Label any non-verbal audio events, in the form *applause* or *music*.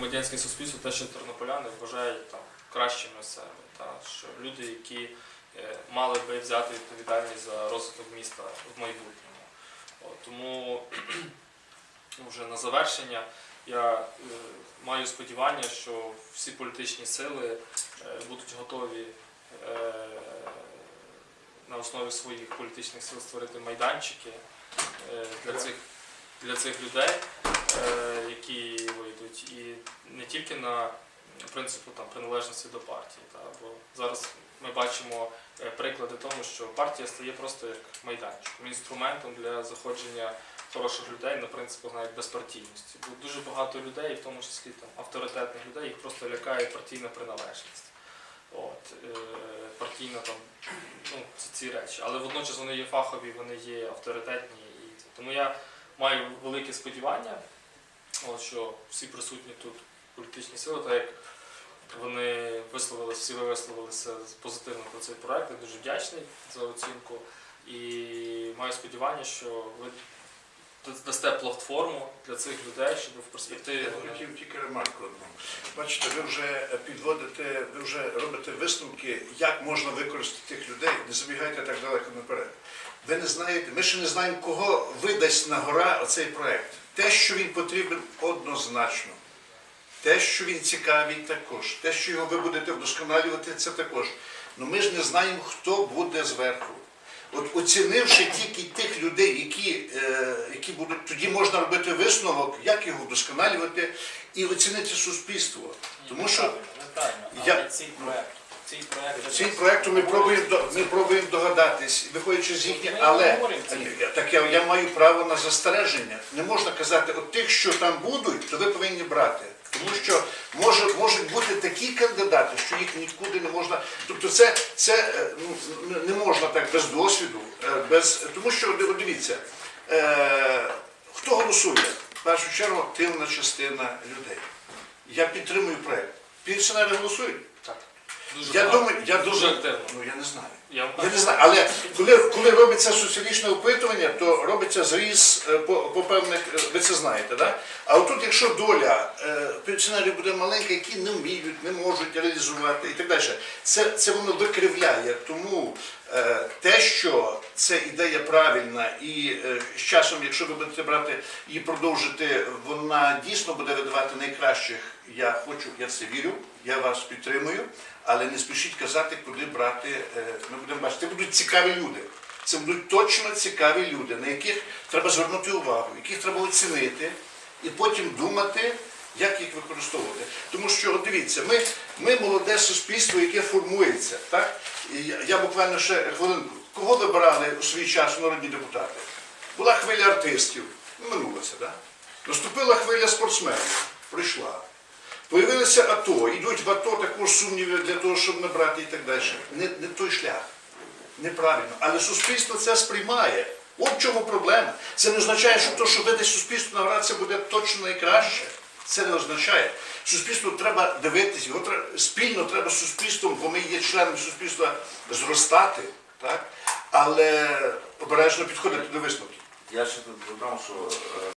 громадянське суспільство, те, що тернополяни вважають там кращими себе, та що люди, які е, мали би взяти відповідальність за розвиток міста в майбутньому. От, тому *clears throat* вже на завершення я е, маю сподівання, що всі політичні сили е, будуть готові е, на основі своїх політичних сил створити майданчики е, для цих, для цих людей, е, вийдуть, і не тільки на принципу там, приналежності до партії. Та, бо зараз ми бачимо е, приклади тому, що партія стає просто як майданчиком, інструментом для заходження хороших людей на принципах навіть безпартійності. Бо дуже багато людей, в тому числі там, авторитетних людей, їх просто лякає партійна приналежність. От, е, партійна там, ну, ці, ці речі. Але водночас вони є фахові, вони є авторитетні. І, тому я маю велике сподівання, от, що всі присутні тут політичні сили, так як вони висловилися, всі ви висловилися позитивно про цей проект. Я дуже вдячний за оцінку. І маю сподівання, що ви дасте платформу для цих людей, щоб в перспективі Я хотів тільки ремарку одну. Бачите, ви вже підводите, ви вже робите висновки, як можна використати тих людей. Не забігайте так далеко наперед. Ви не знаєте, ми ще не знаємо, кого видасть на гора оцей проект. Те, що він потрібен однозначно. Те, що він цікавий, також. Те, що його ви будете вдосконалювати, це також. Ну ми ж не знаємо, хто буде зверху. От оцінивши тільки тих людей, які, е, які будуть, тоді можна робити висновок, як його вдосконалювати і оцінити суспільство. Тому що Я- але цей проект, цей ми пробуємо, ми пробуємо догадатись, виходячи з їхніх, але так я, я маю право на застереження. Не можна казати, от тих, що там будуть, то ви повинні брати. Тому що може, можуть бути такі кандидати, що їх нікуди не можна. Тобто це, це е, ну, не- не можна так без досвіду, е, без, тому що дивіться, е, хто голосує? В першу чергу активна частина людей. Я підтримую проект. Пенсіонери голосують? так, дуже Я багато. думаю, я дуже дуже активно. Ну я не знаю. Я вам Я кажу, не знаю, але коли, коли робиться соціологічне опитування, то робиться зріз е, по, по певних, е, ви це знаєте, да? А отут, якщо доля е, пенсіонерів буде маленька, які не вміють, не можуть реалізувати і так далі, це, це воно викривляє. Тому е, те, що це ідея правильна, і е, з часом, якщо ви будете брати і продовжити, вона дійсно буде видавати найкращих. Я хочу, я це вірю, я вас підтримую, але не спішіть казати, куди брати. е, Ми будемо бачити. Це будуть цікаві люди. Це будуть точно цікаві люди, на яких треба звернути увагу, яких треба оцінити, і потім думати, як їх використовувати. Тому що, от дивіться, ми, ми молоде суспільство, яке формується. Так? І я, я буквально ще хвилинку. Кого вибирали у свій час народні депутати? Була хвиля артистів, ну, минулася, так? Наступила хвиля спортсменів, прийшла. Появилися АТО, йдуть в АТО також сумніви для того, щоб набрати і так далі. Не, не той шлях. Неправильно. Але суспільство це сприймає. От в чому проблема. Це не означає, що то, що видасть суспільство це буде точно найкраще. Це не означає. Суспільству треба дивитися, його треба, спільно треба з суспільством, бо ми є членами суспільства, зростати, так? але обережно підходити до висновків. Я ще тут додам, що е,